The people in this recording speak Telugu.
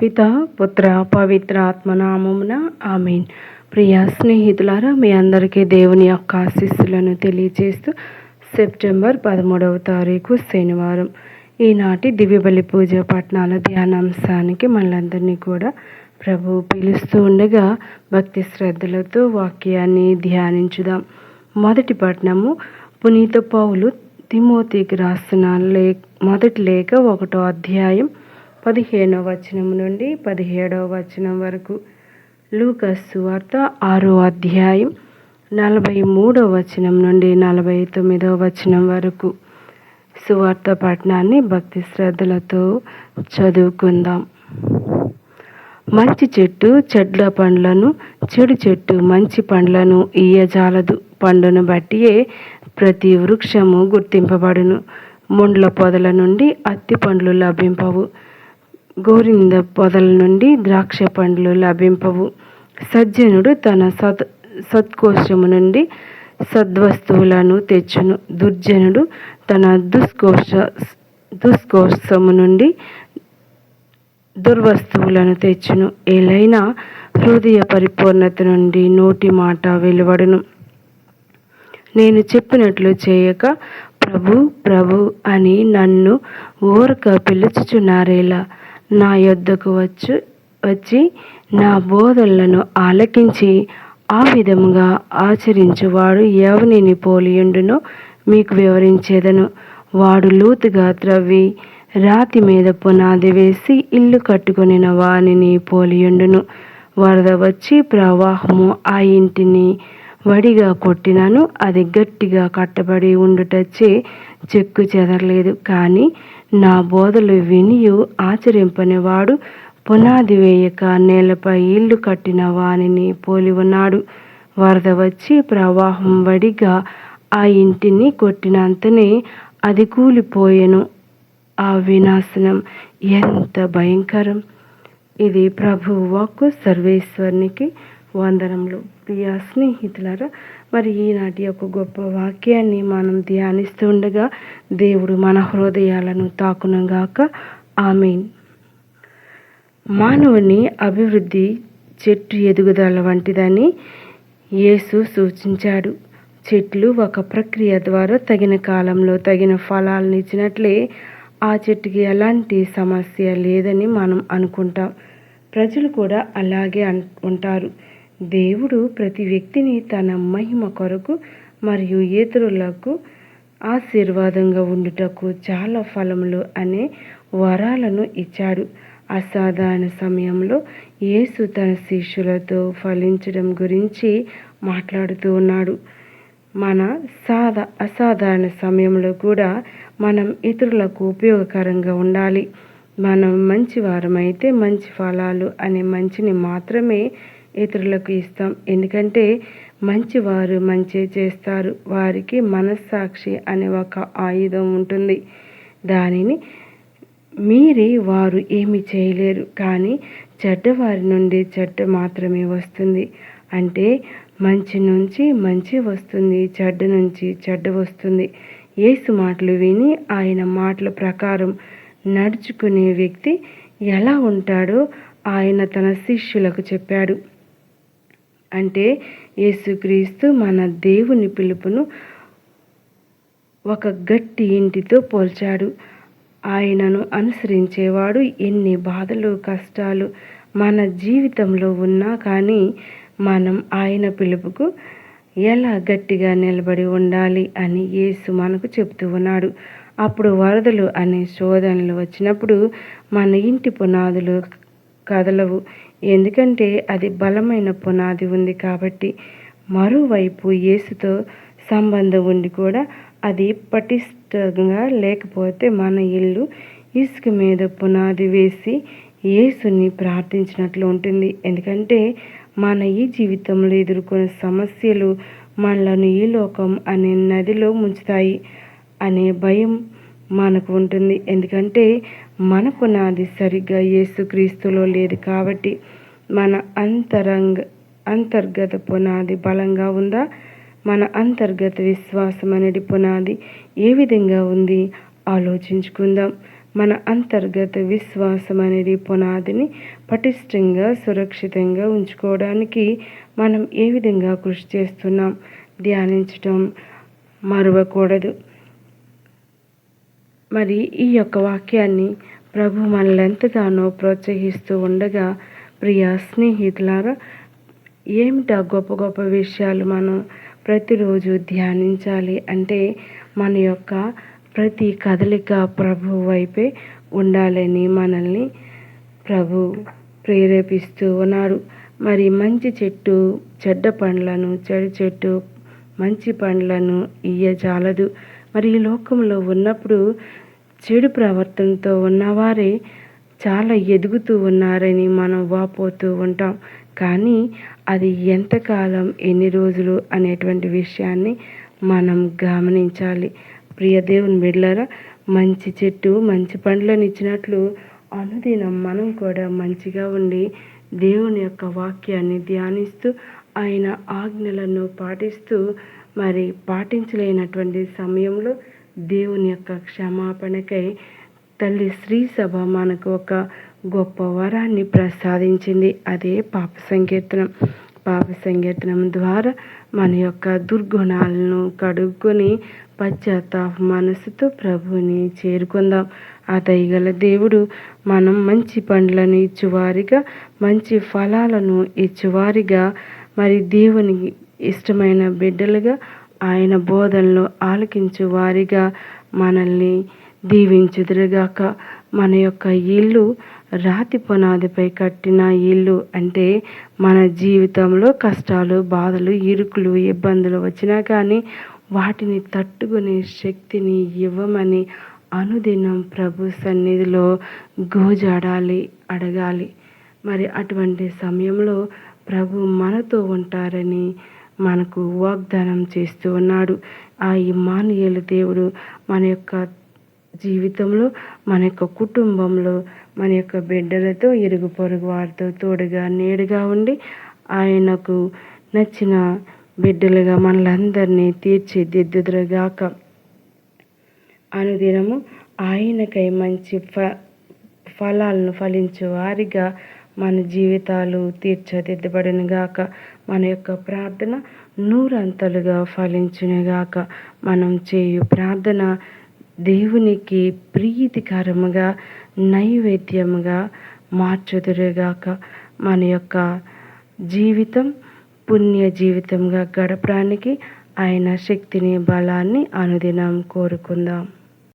పిత పుత్ర పవిత్ర ఆత్మనామమున ఆమెన్. ప్రియ స్నేహితులారా మీ అందరికీ దేవుని యొక్క ఆశీస్సులను తెలియజేస్తూ సెప్టెంబర్ పదమూడవ తారీఖు శనివారం. ఈనాటి దివ్యబలి పూజ పట్టణాల ధ్యానాంశానికి మనందరినీ కూడా ప్రభు పిలుస్తూ ఉండగా భక్తి శ్రద్ధలతో వాక్యాన్ని ధ్యానించుదాం. మొదటి పట్టణము పునీత పౌలు తిమోతికి రాస్తున్న లే మొదటి లేఖ ఒకటో అధ్యాయం పదిహేనవ వచనం నుండి పదిహేడవ వచనం వరకు. లూకస్ వార్త ఆరో అధ్యాయం నలభై మూడో వచనం నుండి నలభై తొమ్మిదో వచనం వరకు. సువార్త పట్టణాన్ని భక్తి శ్రద్ధలతో చదువుకుందాం. మంచి చెట్టు చెడ్ల పండ్లను చెడు చెట్టు మంచి పండ్లను ఇయ్యజాలదు. పండును బట్టియే ప్రతి వృక్షము గుర్తింపబడును. ముండ్ల పొదల నుండి అత్తి పండ్లు లభింపవు. గోరింద పొదల నుండి ద్రాక్ష పండ్లు లభింపవు. సజ్జనుడు తన సత్ సత్కోశము నుండి సద్వస్తువులను తెచ్చును. దుర్జనుడు తన దుష్కోశ దుష్కోశము నుండి దుర్వస్తువులను తెచ్చును. ఏలైనా హృదయ పరిపూర్ణత నుండి నోటి మాట వెలువడును. నేను చెప్పినట్లు చేయక ప్రభు ప్రభు అని నన్ను ఊరక పిలుచుచున్నారేలా. నా యొద్దకు వచ్చు వచ్చి నా బోధనలను ఆలకించి ఆ విధముగా ఆచరించువాడు ఎవనిని పోలియుండునో మీకు వివరించేదను. వాడు లోతుగా త్రవ్వి రాతి మీద పునాది వేసి ఇల్లు కట్టుకొనిన వానిని పోలియుండును. వరద వచ్చి ప్రవాహము ఆ ఇంటిని వడిగా కొట్టినను అది గట్టిగా కట్టబడి ఉండుటచ్చే చెక్కు చెదరలేదు. కానీ నా బోధలు వినియు ఆచరింపనివాడు. పునాది వేయక నేలపై ఇల్లు కట్టిన వానిని పోలి ఉన్నాడు వరద వచ్చి ప్రవాహం వడిగా ఆ ఇంటిని కొట్టినంతనే అది కూలిపోయెను. ఆ వినాశనం ఎంత భయంకరం! ఇది ప్రభు వాక్కు సర్వేశ్వరునికి వందనములు. ప్రియ స్నేహితులారా మరి ఈనాటి యొక్క గొప్ప వాక్యాన్ని మనం ధ్యానిస్తూ ఉండగా దేవుడు మన హృదయాలను తాకునుగాక. ఆమెన్. మానవుని అభివృద్ధి చెట్టు ఎదుగుదల వంటిదని యేసు సూచించాడు. చెట్లు ఒక ప్రక్రియ ద్వారా తగిన కాలంలో తగిన ఫలాలను ఇచ్చినట్లే ఆ చెట్టుకి ఎలాంటి సమస్య లేదని మనం అనుకుంటాం. ప్రజలు కూడా అలాగే అన్ ఉంటారు. దేవుడు ప్రతి వ్యక్తిని తన మహిమ కొరకు మరియు ఇతరులకు ఆశీర్వాదంగా ఉండుటకు చాలా ఫలములు అనే వరాలను ఇచ్చాడు. అసాధారణ సమయంలో యేసు తన శిష్యులతో ఫలించడం గురించి మాట్లాడుతూ ఉన్నాడు. మన సాధ అసాధారణ సమయంలో కూడా మనం ఇతరులకు ఉపయోగకరంగా ఉండాలి. మనం మంచి వారమైతే మంచి ఫలాలు అనే మంచిని మాత్రమే ఇతరులకు ఇస్తాం. ఎందుకంటే మంచివారు మంచి చేస్తారు. వారికి మనస్సాక్షి అనే ఒక ఆయుధం ఉంటుంది. దానిని మీరి వారు ఏమి చేయలేరు. కానీ చెడ్డవారి నుండి చెడ్డ మాత్రమే వస్తుంది. అంటే మంచి నుంచి మంచి వస్తుంది చెడ్డ నుంచి చెడ్డ వస్తుంది. ఏసు మాటలు విని ఆయన మాటల ప్రకారం నడుచుకునే వ్యక్తి ఎలా ఉంటాడో ఆయన తన శిష్యులకు చెప్పాడు. అంటే యేసుక్రీస్తు మన దేవుని పిలుపును ఒక గట్టి ఇంటితో పోల్చాడు. ఆయనను అనుసరించేవాడు ఎన్ని బాధలు కష్టాలు మన జీవితంలో ఉన్నా కానీ మనం ఆయన పిలుపుకు ఎలా గట్టిగా నిలబడి ఉండాలి అని యేసు మనకు చెప్తూ ఉన్నాడు. అప్పుడు వరదలు అనే శోధనలు వచ్చినప్పుడు మన ఇంటి పునాదులు కదలవు. ఎందుకంటే అది బలమైన పునాది ఉంది కాబట్టి మరోవైపు యేసుతో సంబంధం ఉండి కూడా అది పటిష్టంగా లేకపోతే మన ఇల్లు ఇసుక మీద పునాది వేసి యేసుని ప్రార్థించినట్లు ఉంటుంది. ఎందుకంటే మన ఈ జీవితంలో ఎదుర్కొనే సమస్యలు మనలను ఈ లోకం అనే నదిలో ముంచుతాయి అనే భయం మనకు ఉంటుంది. ఎందుకంటే మన పునాది సరిగ్గా యేసుక్రీస్తులో లేదు కాబట్టి మన అంతరంగ అంతర్గత పునాది బలంగా ఉందా? మన అంతర్గత విశ్వాసం అనేది పునాది ఏ విధంగా ఉంది? ఆలోచించుకుందాం. మన అంతర్గత విశ్వాసం అనేది పునాదిని పటిష్టంగా సురక్షితంగా ఉంచుకోవడానికి మనం ఏ విధంగా కృషి చేస్తున్నాం? ధ్యానించటం మరవకూడదు. మరి ఈ యొక్క వాక్యాన్ని ప్రభు మనల్ని ఎంతగానో ప్రోత్సహిస్తూ ఉండగా ప్రియ స్నేహితులారా ఏమిటా గొప్ప గొప్ప విషయాలు మనం ప్రతిరోజు ధ్యానించాలి అంటే మన యొక్క ప్రతి కదలిక ప్రభు వైపే ఉండాలని మనల్ని ప్రభు ప్రేరేపిస్తూ ఉన్నారు. మరి మంచి చెట్టు చెడ్డ పండ్లను చెడు చెట్టు మంచి పండ్లను ఇయ్యజాలదు. మరి ఈ లోకంలో ఉన్నప్పుడు చెడు ప్రవర్తనతో ఉన్నవారే చాలా ఎదుగుతూ ఉన్నారని మనం వాపోతూ ఉంటాం. కానీ అది ఎంతకాలం ఎన్ని రోజులు అనేటువంటి విషయాన్ని మనం గమనించాలి. ప్రియ దేవుని బిడ్డలారా మంచి చెట్టు మంచి పండ్లను ఇచ్చినట్లు అనుదినం మనం కూడా మంచిగా ఉండి దేవుని యొక్క వాక్యాన్ని ధ్యానిస్తూ ఆయన ఆజ్ఞలను పాటిస్తూ మరి పాటించలేనటువంటి సమయంలో దేవుని యొక్క క్షమాపణకై తల్లి స్త్రీ సభ మనకు ఒక గొప్ప వరాన్ని ప్రసాదించింది. అదే పాప సంకీర్తనం. పాప సంకీర్తనం ద్వారా మన యొక్క దుర్గుణాలను కడుక్కొని పశ్చాత్తాప మనసుతో ప్రభుని చేరుకుందాం. ఆ దయగల దేవుడు మనం మంచి పండ్లను ఇచ్చువారిగా మంచి ఫలాలను ఇచ్చువారిగా మరి దేవుని ఇష్టమైన బిడ్డలుగా ఆయన బోధనలు ఆలకించు వారిగా మనల్ని దీవించుదురుగాక. మన యొక్క ఇల్లు రాతి పునాదిపై కట్టిన ఇల్లు అంటే మన జీవితంలో కష్టాలు బాధలు ఇరుకులు ఇబ్బందులు వచ్చినా కానీ వాటిని తట్టుకునే శక్తిని ఇవ్వమని అనుదినం ప్రభు సన్నిధిలో గోజాడాలి అడగాలి. మరి అటువంటి సమయంలో ప్రభు మనతో ఉంటారని మనకు వాగ్దానం చేస్తూ ఉన్నాడు. ఆ ఇమానుయేలు దేవుడు మన యొక్క జీవితంలో మన యొక్క కుటుంబంలో మన యొక్క బిడ్డలతో ఇరుగు పొరుగు వారితో తోడుగా నీడుగా ఉండి ఆయనకు నచ్చిన బిడ్డలుగా మనలందరినీ తీర్చిదిద్దుదురుగాక. అనుదినము ఆయనకై మంచి ఫ ఫలాలను ఫలించే వారిగా మన జీవితాలు తీర్చదిద్దబడినగాక. మన యొక్క ప్రార్థన నూరంతలుగా ఫలించునుగాక. మనం చేయు ప్రార్థన దేవునికి ప్రీతికరముగా నైవేద్యముగా మార్చుదురుగాక. మన యొక్క జీవితం పుణ్య జీవితంగా గడపడానికి ఆయన శక్తిని బలాన్ని అనుదినం కోరుకుందాం.